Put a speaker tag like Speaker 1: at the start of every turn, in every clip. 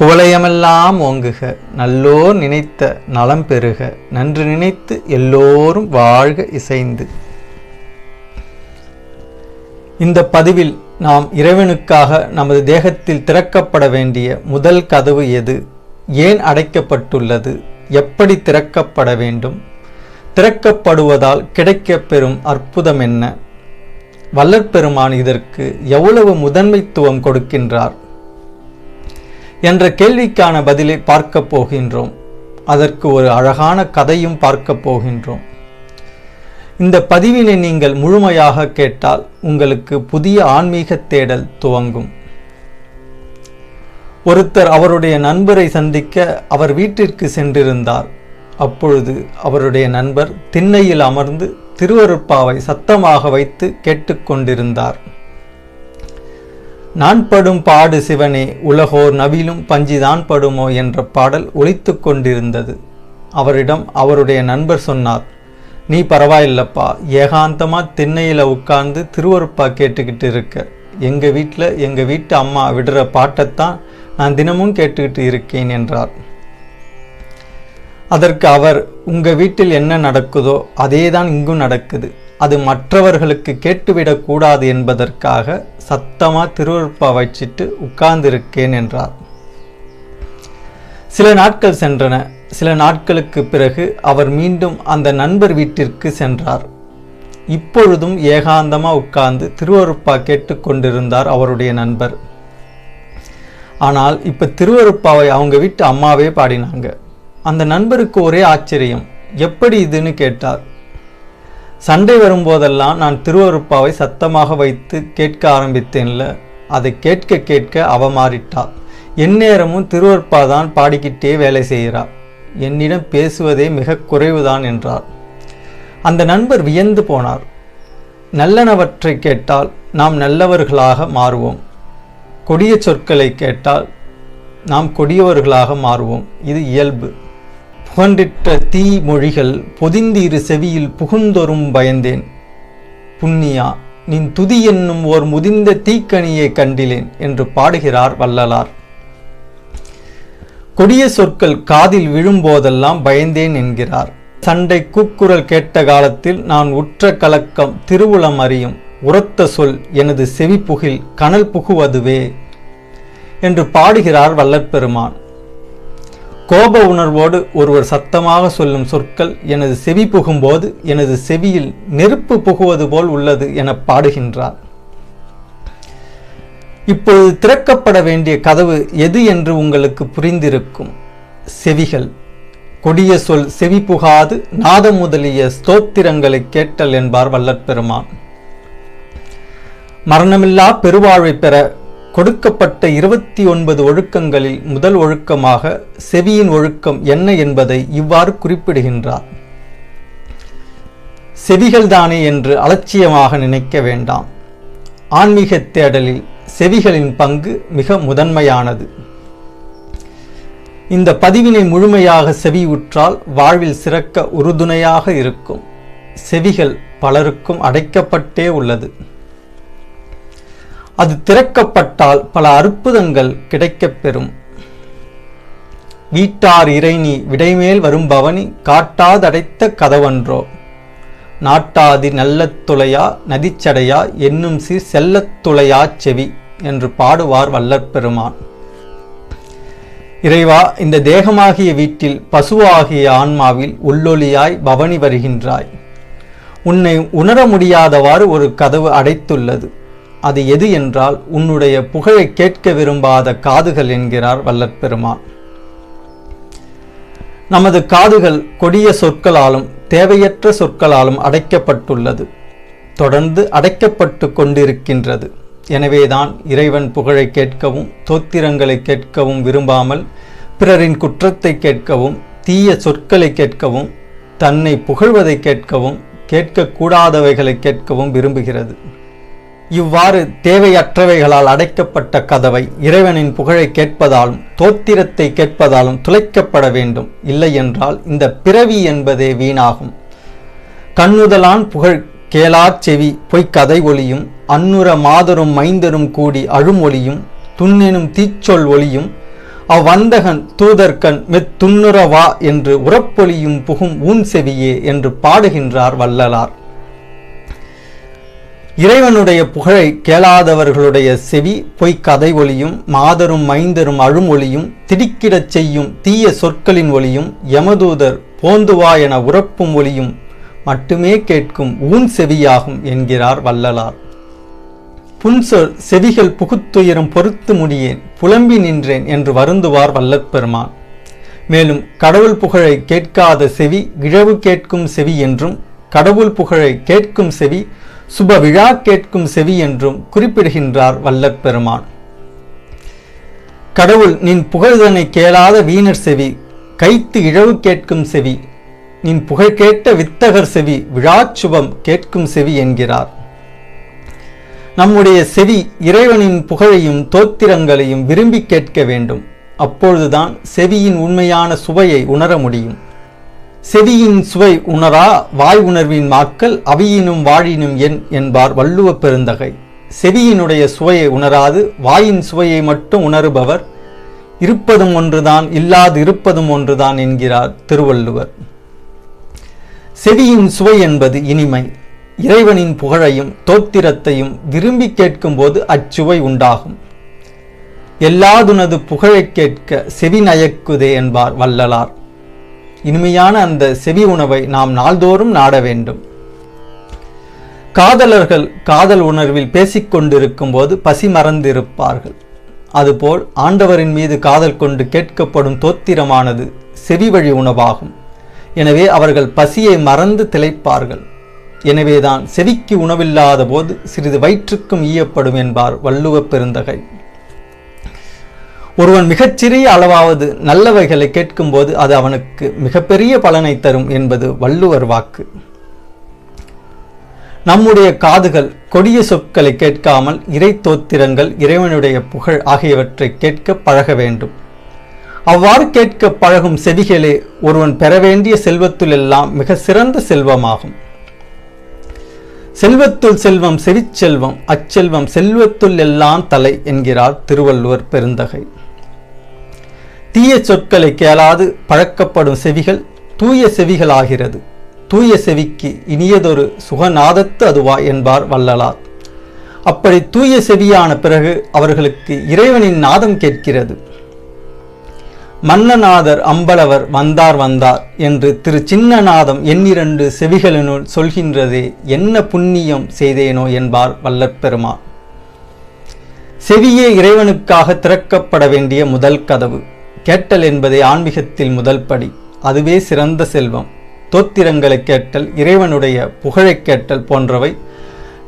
Speaker 1: குவளையமெல்லாம் ஓங்குக நல்லோர் நினைத்த நலம் பெறுக நன்று நினைத்து எல்லோரும் வாழ்க இசைந்து இந்த பதிவில் நாம் இறைவனுக்காக நமது தேகத்தில் திறக்கப்பட வேண்டிய முதல் கதவு எது ஏன் அடைக்கப்பட்டுள்ளது எப்படி திறக்கப்பட வேண்டும் திறக்கப்படுவதால் கிடைக்கப்பெறும் அற்புதம் என்ன வல்லற்பெருமான் இதற்கு எவ்வளவு முதன்மைத்துவம் கொடுக்கின்றார் என்ற கேள்விக்கான பதிலை பார்க்க போகின்றோம் அதற்கு ஒரு அழகான கதையும் பார்க்க போகின்றோம் இந்த பதிவினை நீங்கள் முழுமையாக கேட்டால் உங்களுக்கு புதிய ஆன்மீக தேடல் துவங்கும் ஒருத்தர் அவருடைய நண்பரை சந்திக்க அவர் வீட்டிற்கு சென்றிருந்தார் அப்பொழுது அவருடைய நண்பர் திண்ணையில் அமர்ந்து திருவருப்பாவை சத்தமாக வைத்து கேட்டுக்கொண்டிருந்தார் நான் படும் பாடு சிவனே உலகோர் நவிலும் பஞ்சிதான் படுமோ என்ற பாடல் ஒழித்து கொண்டிருந்தது அவரிடம் அவருடைய நண்பர் சொன்னார் நீ பரவாயில்லப்பா ஏகாந்தமாக திண்ணையில் உட்கார்ந்து திருவருப்பா கேட்டுக்கிட்டு இருக்க எங்கள் வீட்டில் எங்கள் வீட்டு அம்மா விடுற பாட்டைத்தான் நான் தினமும் கேட்டுக்கிட்டு இருக்கேன் என்றார் அதற்கு அவர் உங்கள் வீட்டில் என்ன நடக்குதோ அதே தான் இங்கும் நடக்குது அது மற்றவர்களுக்கு கேட்டுவிடக்கூடாது என்பதற்காக சத்தமாக திருவருப்பா வச்சிட்டு உட்கார்ந்திருக்கேன் என்றார் சில நாட்கள் சென்றன சில நாட்களுக்கு பிறகு அவர் மீண்டும் அந்த நண்பர் வீட்டிற்கு சென்றார் இப்பொழுதும் ஏகாந்தமாக உட்கார்ந்து திருவருப்பா கேட்டுக்கொண்டிருந்தார் அவருடைய நண்பர் ஆனால் இப்போ திருவருப்பாவை அவங்க வீட்டு அம்மாவே பாடினாங்க அந்த நண்பருக்கு ஒரே ஆச்சரியம் எப்படி இதுன்னு கேட்டார் சண்டை வரும்போதெல்லாம் நான் திருவருப்பாவை சத்தமாக வைத்து கேட்க ஆரம்பித்தேன்ல அதை கேட்க கேட்க அவ மாறிட்டாள் எந்நேரமும் திருவருப்பா தான் பாடிக்கிட்டே வேலை செய்கிறாள் என்னிடம் பேசுவதே மிக குறைவுதான் என்றார் அந்த நண்பர் வியந்து போனார் நல்லனவற்றை கேட்டால் நாம் நல்லவர்களாக மாறுவோம் கொடிய சொற்களை கேட்டால் நாம் கொடியவர்களாக மாறுவோம் இது இயல்பு புகண்டிற்ற தீ மொழிகள் பொதிந்தீரு செவியில் புகுந்தொரும் பயந்தேன் புண்ணியா நீ துதி என்னும் ஓர் முதிந்த தீக்கணியை கண்டிலேன் என்று பாடுகிறார் வள்ளலார் கொடிய சொற்கள் காதில் விழும்போதெல்லாம் பயந்தேன் என்கிறார் சண்டை கூக்குரல் கேட்ட காலத்தில் நான் உற்ற கலக்கம் திருவுளம் அறியும் உரத்த சொல் எனது செவி புகில் கனல் புகுவதுவே என்று பாடுகிறார் வல்லற்பெருமான் கோப உணர்வோடு ஒருவர் சத்தமாக சொல்லும் சொற்கள் எனது செவி புகும்போது எனது செவியில் நெருப்பு புகுவது போல் உள்ளது என பாடுகின்றார் இப்போது திறக்கப்பட வேண்டிய கதவு எது என்று உங்களுக்கு புரிந்திருக்கும் செவிகள் கொடிய சொல் செவி புகாது நாதம் முதலிய ஸ்தோத்திரங்களை கேட்டல் என்பார் வல்லற்பெருமான் மரணமில்லா பெருவாழ்வை பெற கொடுக்கப்பட்ட இருபத்தி ஒன்பது ஒழுக்கங்களில் முதல் ஒழுக்கமாக செவியின் ஒழுக்கம் என்ன என்பதை இவ்வாறு குறிப்பிடுகின்றார் செவிகள்தானே என்று அலட்சியமாக நினைக்க வேண்டாம் ஆன்மீக தேடலில் செவிகளின் பங்கு மிக முதன்மையானது இந்த பதிவினை முழுமையாக செவியுற்றால் வாழ்வில் சிறக்க உறுதுணையாக இருக்கும் செவிகள் பலருக்கும் அடைக்கப்பட்டே உள்ளது அது திறக்கப்பட்டால் பல அற்புதங்கள் கிடைக்கப் பெறும் வீட்டார் இறைனி விடைமேல் வரும் பவனி காட்டாதடைத்த கதவன்றோ நாட்டாதி நல்ல துளையா நதிச்சடையா என்னும் சி செல்லத் துளையா செவி என்று பாடுவார் வல்லற்பெருமான் இறைவா இந்த தேகமாகிய வீட்டில் பசுவாகிய ஆன்மாவில் உள்ளொலியாய் பவனி வருகின்றாய் உன்னை உணர முடியாதவாறு ஒரு கதவு அடைத்துள்ளது அது எது என்றால் உன்னுடைய புகழை கேட்க விரும்பாத காதுகள் என்கிறார் வல்லற்பெருமான் நமது காதுகள் கொடிய சொற்களாலும் தேவையற்ற சொற்களாலும் அடைக்கப்பட்டுள்ளது தொடர்ந்து அடைக்கப்பட்டு கொண்டிருக்கின்றது எனவேதான் இறைவன் புகழை கேட்கவும் தோத்திரங்களை கேட்கவும் விரும்பாமல் பிறரின் குற்றத்தை கேட்கவும் தீய சொற்களை கேட்கவும் தன்னை புகழ்வதை கேட்கவும் கேட்கக்கூடாதவைகளை கேட்கவும் விரும்புகிறது இவ்வாறு தேவையற்றவைகளால் அடைக்கப்பட்ட கதவை இறைவனின் புகழை கேட்பதாலும் தோத்திரத்தை கேட்பதாலும் துளைக்கப்பட வேண்டும் இல்லை என்றால் இந்த பிறவி என்பதே வீணாகும் கண்ணுதலான் புகழ் கேளாச் செவி கதை ஒளியும் அன்னுர மாதரும் மைந்தரும் கூடி அழும் ஒளியும் துண்ணெனும் தீச்சொல் ஒளியும் அவ்வந்தகன் தூதர்கண் வா என்று உறப்பொலியும் புகும் ஊன் செவியே என்று பாடுகின்றார் வள்ளலார் இறைவனுடைய புகழை கேளாதவர்களுடைய செவி பொய்க் கதை ஒளியும் மாதரும் மைந்தரும் அழும் ஒளியும் திடிக்கிடச் செய்யும் தீய சொற்களின் ஒளியும் யமதூதர் போந்துவா என உறப்பும் ஒளியும் மட்டுமே கேட்கும் ஊன் செவியாகும் என்கிறார் வள்ளலார் புன்சொல் செவிகள் புகுத்துயரும் பொறுத்து முடியேன் புலம்பி நின்றேன் என்று வருந்துவார் வல்லப்பெருமான் மேலும் கடவுள் புகழை கேட்காத செவி இழவு கேட்கும் செவி என்றும் கடவுள் புகழை கேட்கும் செவி சுப விழா கேட்கும் செவி என்றும் குறிப்பிடுகின்றார் வல்லப்பெருமான் கடவுள் நின் புகழ்தனை கேளாத வீணர் செவி கைத்து இழவு கேட்கும் செவி நின் புகழ் கேட்ட வித்தகர் செவி விழாச்சுபம் கேட்கும் செவி என்கிறார் நம்முடைய செவி இறைவனின் புகழையும் தோத்திரங்களையும் விரும்பி கேட்க வேண்டும் அப்பொழுதுதான் செவியின் உண்மையான சுவையை உணர முடியும் செவியின் சுவை உணரா வாய் உணர்வின் மாக்கள் அவியினும் வாழினும் என் என்பார் வள்ளுவ பெருந்தகை செவியினுடைய சுவையை உணராது வாயின் சுவையை மட்டும் உணருபவர் இருப்பதும் ஒன்றுதான் இல்லாது இருப்பதும் ஒன்றுதான் என்கிறார் திருவள்ளுவர் செவியின் சுவை என்பது இனிமை இறைவனின் புகழையும் தோத்திரத்தையும் விரும்பி கேட்கும்போது அச்சுவை உண்டாகும் எல்லாதுனது புகழை கேட்க செவி நயக்குதே என்பார் வள்ளலார் இனிமையான அந்த செவி உணவை நாம் நாள்தோறும் நாட வேண்டும் காதலர்கள் காதல் உணர்வில் பேசிக்கொண்டிருக்கும் போது பசி மறந்திருப்பார்கள் அதுபோல் ஆண்டவரின் மீது காதல் கொண்டு கேட்கப்படும் தோத்திரமானது செவி வழி உணவாகும் எனவே அவர்கள் பசியை மறந்து திளைப்பார்கள் எனவேதான் செவிக்கு உணவில்லாத போது சிறிது வயிற்றுக்கும் ஈயப்படும் என்பார் வள்ளுவ பெருந்தகை ஒருவன் மிகச்சிறிய அளவாவது நல்லவைகளை கேட்கும்போது அது அவனுக்கு மிகப்பெரிய பலனை தரும் என்பது வள்ளுவர் வாக்கு நம்முடைய காதுகள் கொடிய சொற்களை கேட்காமல் இறை தோத்திரங்கள் இறைவனுடைய புகழ் ஆகியவற்றை கேட்க பழக வேண்டும் அவ்வாறு கேட்க பழகும் செவிகளே ஒருவன் பெற வேண்டிய எல்லாம் மிக சிறந்த செல்வமாகும் செல்வத்துள் செல்வம் செவிச்செல்வம் அச்செல்வம் செல்வத்துள் எல்லாம் தலை என்கிறார் திருவள்ளுவர் பெருந்தகை தீய சொற்களை கேளாது பழக்கப்படும் செவிகள் தூய செவிகளாகிறது தூய செவிக்கு இனியதொரு சுகநாதத்து அதுவா என்பார் வள்ளலார் அப்படி தூய செவியான பிறகு அவர்களுக்கு இறைவனின் நாதம் கேட்கிறது மன்னநாதர் அம்பலவர் வந்தார் வந்தார் என்று திரு சின்னநாதம் எண்ணிரண்டு செவிகளினுள் சொல்கின்றதே என்ன புண்ணியம் செய்தேனோ என்பார் வல்லற்பெருமான் செவியே இறைவனுக்காக திறக்கப்பட வேண்டிய முதல் கதவு கேட்டல் என்பதே ஆன்மீகத்தில் முதல் படி அதுவே சிறந்த செல்வம் தோத்திரங்களை கேட்டல் இறைவனுடைய புகழை கேட்டல் போன்றவை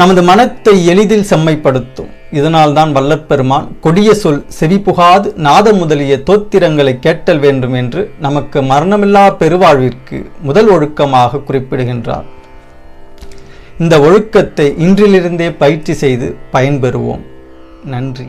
Speaker 1: நமது மனத்தை எளிதில் செம்மைப்படுத்தும் இதனால்தான் வல்லப்பெருமான் கொடிய சொல் செவி புகாது நாதம் முதலிய தோத்திரங்களை கேட்டல் வேண்டும் என்று நமக்கு மரணமில்லா பெருவாழ்விற்கு முதல் ஒழுக்கமாக குறிப்பிடுகின்றார் இந்த ஒழுக்கத்தை இன்றிலிருந்தே பயிற்சி செய்து பயன்பெறுவோம் நன்றி